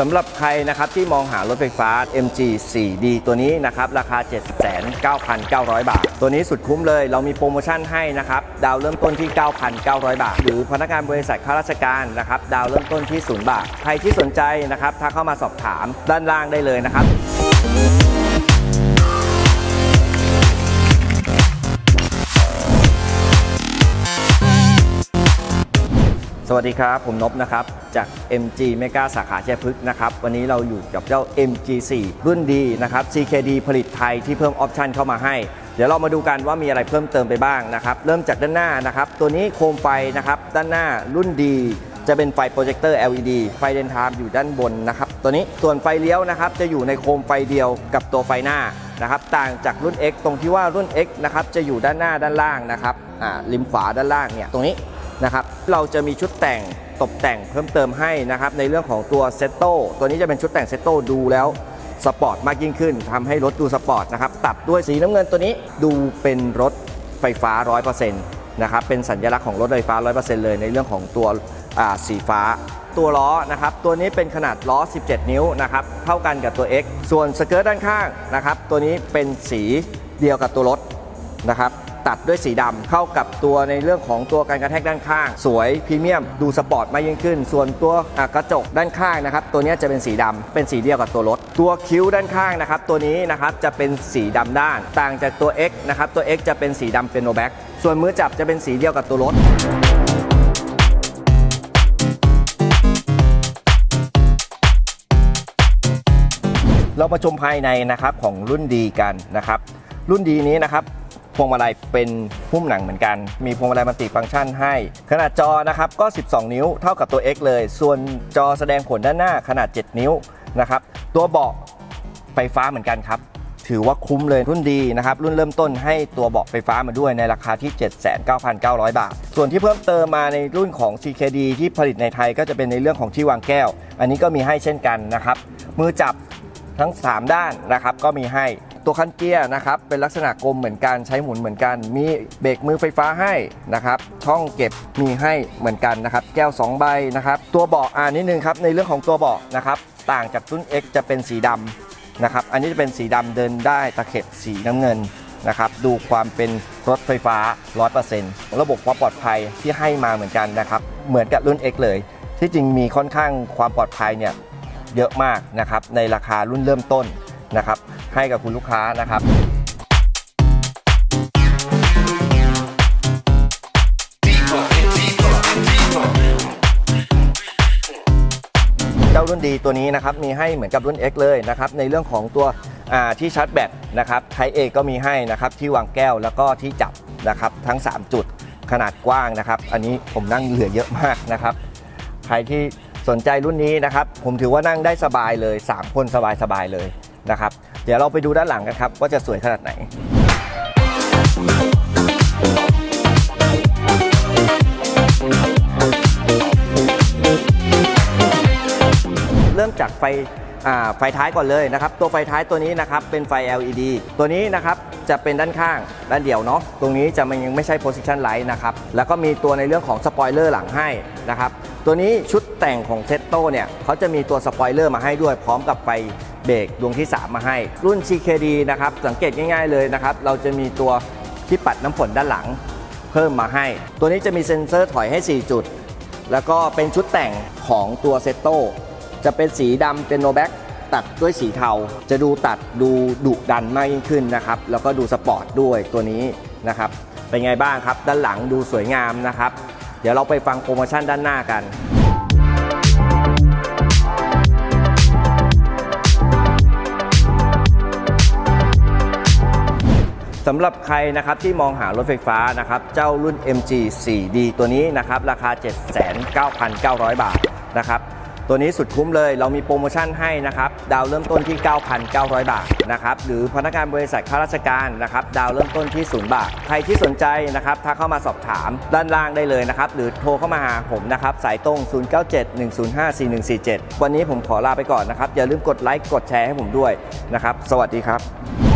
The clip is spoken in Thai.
สำหรับใครนะครับที่มองหารถไฟฟ้า MG 4D ตัวนี้นะครับราคา 7,9,900 บาท ตัวนี้สุดคุ้มเลย เรามีโปรโมชั่นให้นะครับ ดาวเริ่มต้นที่ 9,900 บาท หรือพนักงานบริษัทข้าราชการนะครับ ดาวเริ่มต้นที่ 0 บาท ใครที่สนใจนะครับถ้าเข้ามาสอบถามด้านล่างได้เลยนะครับ วัสดีครับ ผมนบนะครับ จาก MG Mega สาขาเชียพฤกษ์นะครับ วันนี้เราอยู่กับเจ้า MG4 รุ่นดีนะครับ CKD ผลิตไทยที่เพิ่มออปชันเข้ามาให้ เดี๋ยวเรามาดูกันว่ามีอะไรเพิ่มเติมไปบ้างนะครับ เริ่มจากด้านหน้านะครับ ตัวนี้โคมไฟนะครับ ด้านหน้ารุ่นดีจะเป็นไฟโปรเจคเตอร์ LED ไฟเดนไทม์อยู่ด้านบนนะครับ ตัวนี้ส่วนไฟเลี้ยวนะครับ จะอยู่ในโคมไฟเดียวกับตัวไฟหน้านะครับ ต่างจากรุ่น X ตรงที่ว่ารุ่น X นะครับจะอยู่ด้านหน้าด้านล่างนะครับอ่าริมขวาด้านล่างเนี่ยตรงนี้ นะครับเราจะมีชุดแต่งตกแต่งเพิ่มเติมให้นะครับในเรื่องของตัวเซตโตตัวนี้จะเป็นชุดแต่งเซตโตดูแล้วสปอร์ตมากยิ่งขึ้นทำให้รถดูสปอร์ตนะครับตัดด้วยสีน้ำเงินตัวนี้ดูเป็นรถไฟฟ้า 100%นะครับเป็นสัญลักษณ์ของรถไฟฟ้า 100%เลยในเรื่องของตัวสีฟ้าตัวล้อนะครับตัวนี้เป็นขนาดล้อ 17 นิ้วนะครับเท่ากันกับตัว X ส่วนสเกิร์ตด้านข้างนะครับตัวนี้เป็นสีเดียวกับตัวรถนะครับ ตัดด้วยสีดำเข้ากับตัวในเรื่องของตัวการกระแทกด้านข้าง สวยพรีเมียม ดูสปอร์ตมากยิ่งขึ้น ส่วนตัวกระจกด้านข้างนะครับตัวนี้จะเป็นสีดำเป็นสีเดียวกับตัวรถ ตัวคิ้วด้านข้างนะครับตัวนี้นะครับจะเป็นสีดำด้าน ต่างจากตัว X นะครับตัว X จะเป็นสีดำเป็นโนแบ็กส่วนมือจับจะเป็นสีเดียวกับตัวรถเรามาชมภายในนะครับของรุ่นดีกันนะครับ รุ่นดีนี้นะครับ พวงมาลัยเป็นหุ้มหนังเหมือนกัน มีพวงมาลัยมัลติฟังก์ชันให้ ขนาดจอนะครับก็ 12 นิ้วเท่ากับตัว X เลย ส่วนจอแสดงผลด้านหน้าขนาด 7 นิ้วนะครับ ตัวเบาะไฟฟ้าเหมือนกันครับ ถือว่าคุ้มเลยรุ่นดีนะครับ รุ่นเริ่มต้นให้ตัวเบาะไฟฟ้ามาด้วยในราคาที่ 79,900 บาท ส่วนที่เพิ่มเติมมาในรุ่นของ CKD ที่ผลิตในไทยก็จะเป็นในเรื่องของที่วางแก้ว อันนี้ก็มีให้เช่นกันนะครับ มือจับทั้ง 3 ด้านนะครับก็มีให้ ตัวคันเกียร์นะครับเป็นลักษณะกลมเหมือนกันใช้หมุนเหมือนกัน มีเบรกมือไฟฟ้าให้นะครับช่องเก็บมีให้เหมือนกันนะครับแก้ว 2 ใบนะครับตัวเบาะอ่านิดนึงครับในเรื่องของตัวเบาะนะครับต่างจากรุ่น X จะเป็นสีดำนะครับอันนี้จะเป็นสีดำเดินได้ตะเข็บสีน้ำเงินนะครับดูความเป็นรถไฟฟ้า 100%ระบบความปลอดภัยที่ให้มาเหมือนกันนะครับเหมือนกับรุ่น X เลย ที่จริงมีค่อนข้างความปลอดภัยเนี่ยเยอะมากนะครับในราคารุ่นเริ่มต้นนะครับ ให้กับคุณลูกค้านะครับเจ้ารุ่นดีตัวนี้นะครับมีให้เหมือนกับรุ่น X เลยนะครับในเรื่องของตัวที่ชาร์จแบตนะครับไทเอก็มีให้นะครับที่วางแก้วแล้วก็ที่จับนะครับทั้ง 3 จุดขนาดกว้างนะครับ อันนี้ผมนั่งเหลือเยอะมากนะครับ ใครที่สนใจรุ่นนี้นะครับ ผมถือว่านั่งได้สบายเลย 3 คนสบายๆเลย นะครับ เดี๋ยวเราไปดูด้านหลังกันครับว่าจะสวยขนาดไหนเริ่มจากไฟไฟท้ายก่อนเลยนะครับ ตัวไฟท้ายตัวนี้นะครับเป็นไฟ LED ตัวนี้นะครับจะเป็นด้านข้างด้านเดียวเนาะตรงนี้จะมันยังไม่ใช่ position light นะครับแล้วก็มีตัวในเรื่องของสปอยเลอร์หลังให้นะครับตัวนี้ชุดแต่งของเซตโตเนี่ยเขาจะมีตัวสปอยเลอร์มาให้ด้วยพร้อมกับไฟ เบรกดวงที่ 3 มาให้ รุ่น CKD นะครับ สังเกตง่ายๆเลยนะครับ เราจะมีตัวที่ปัดน้ำฝนด้านหลังเพิ่มมาให้ ตัวนี้จะมีเซ็นเซอร์ถอยให้ 4 จุด แล้วก็เป็นชุดแต่งของตัวเซตโตจะเป็นสีดำเป็นโนแบ็กตัดด้วยสีเทา จะดูตัดดูดุดันมากยิ่งขึ้นนะครับ แล้วก็ดูสปอร์ตด้วยตัวนี้นะครับ เป็นไงบ้างครับ ด้านหลังดูสวยงามนะครับ เดี๋ยวเราไปฟังโปรโมชั่นด้านหน้ากันำหรับใครนะครับที่มองหารถไฟฟ้านะครับเจ้ารุ่น MG 4D ตัวนี้นะครับราคา 79,900 บาทนะครับตัวนี้สุดคุ้มเลยเรามีโปรโมชั่นให้นะครับดาวเริ่มต้นที่ 9,900 บาทนะครับหรือพนักงานบริษัทข้าราชการนะครับดาวเริ่มต้นที่ 0 บาท ใครที่สนใจนะครับถ้าเข้ามาสอบถามด้านล่างได้เลยนะครับหรือโทรเข้ามาหาผมนะครับสายตรง 0971054147 วันนี้ผมขอลาไปก่อนนะครับอย่าลืมกดไลค์กดแชร์ให้ผมด้วยนะครับสวัสดีครับ